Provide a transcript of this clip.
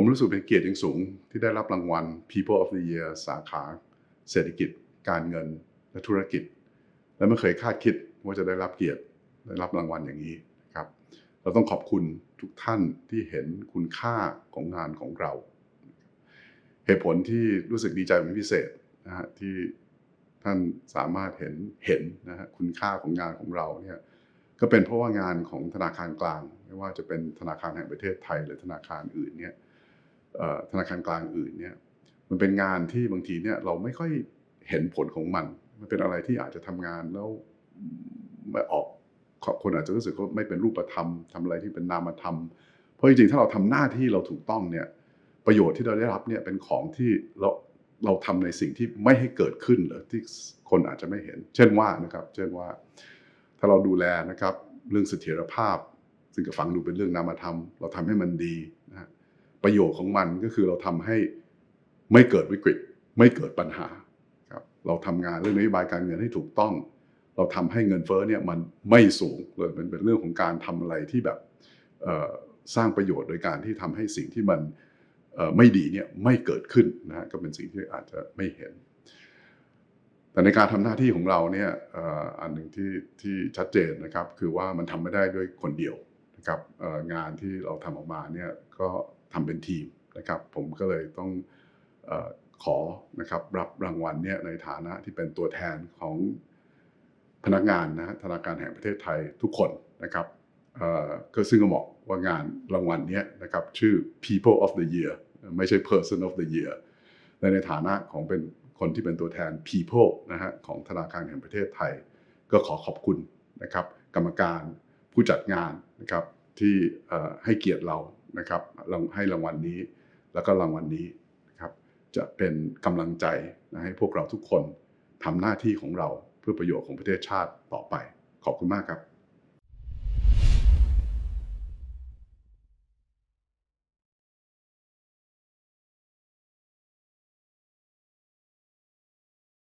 ผมรู้สึกเป็นเกียรติอย่างสูงที่ได้รับรางวัล People of the Year สาขาเศรษฐกิจ การเงินและธุรกิจ และไม่เคยคาดคิดว่าจะได้รับเกียรติได้รับรางวัลอย่างนี้นะครับ เราต้องขอบคุณทุกท่านที่เห็นคุณค่าของงานของเรา เหตุผลที่รู้สึกดีใจเป็นพิเศษนะฮะที่ท่านสามารถเห็นเห็นนะฮะคุณค่าของงานของเราเนี่ยก็เป็นเพราะว่างานของธนาคารกลาง ไม่ว่าจะเป็นธนาคารแห่งประเทศไทย หรือธนาคารอื่นเนี่ย ธนาคารกลางอื่นเนี่ยมันเป็นงานที่บางทีเนี่ยเราไม่ค่อยเห็นผลของมัน มันเป็นอะไรที่อาจจะทำงานแล้วไม่ออกคนอาจจะรู้สึกว่าไม่เป็นรูปธรรมทำอะไรที่เป็นนามธรรม เพราะจริงๆถ้าเราทำหน้าที่เราถูกต้องเนี่ยประโยชน์ที่เราได้รับเนี่ยเป็นของที่เราเราทำในสิ่งที่ไม่ให้เกิดขึ้นหรือที่คนอาจจะไม่เห็น เช่นว่านะครับ เช่นว่า ถ้าเราดูแลนะครับ เรื่องเสถียรภาพ ซึ่งก็ฟังดูเป็นเรื่องนามธรรม เราทำให้มันดีนะฮะ ประโยชน์ของมันก็คือเราทำให้ไม่เกิดวิกฤต ไม่เกิดปัญหาครับเราทำงานเรื่องนโยบายการเงินให้ถูกต้อง เราทำให้เงินเฟ้อเนี่ยมันไม่สูงเลยมันเป็นเรื่องของการทำอะไรที่แบบสร้างประโยชน์โดยการที่ทำให้สิ่งที่มันไม่ดีเนี่ยไม่เกิดขึ้นนะฮะก็เป็นสิ่งที่อาจจะไม่เห็น แต่ในการทำหน้าที่ของเราเนี่ยอันหนึ่งที่ที่ชัดเจนนะครับ คือว่ามันทำไม่ได้ด้วยคนเดียว นะครับงานที่เราทำออกมาเนี่ยก็ทำเป็นทีมนะครับผมก็เลยต้องอขอนะครับรับรางวัลเนี่ยในฐานะที่เป็นตัวแทนของพนักงานนะธนาคารแห่งประเทศไทยทุกคนนะครับก็ซึ่งก็บอกว่างานรางวัลเนี้ยนะครับชื่อ People of the Year ไม่ใช่ Person of the Year และในฐานะของเป็นคนที่เป็นตัวแทน people นะฮะของธนาคารแห่งประเทศไทย ก็ขอขอบคุณนะครับกรรมการ ผู้จัดงานนะครับที่ให้เกียรติเรานะครับให้รางวัลนี้แล้วก็รางวัลนี้นะครับจะเป็นกำลังใจนะให้พวกเราทุกคนทำหน้าที่ของเราเพื่อประโยชน์ของประเทศชาติต่อไป ขอบคุณมากครับ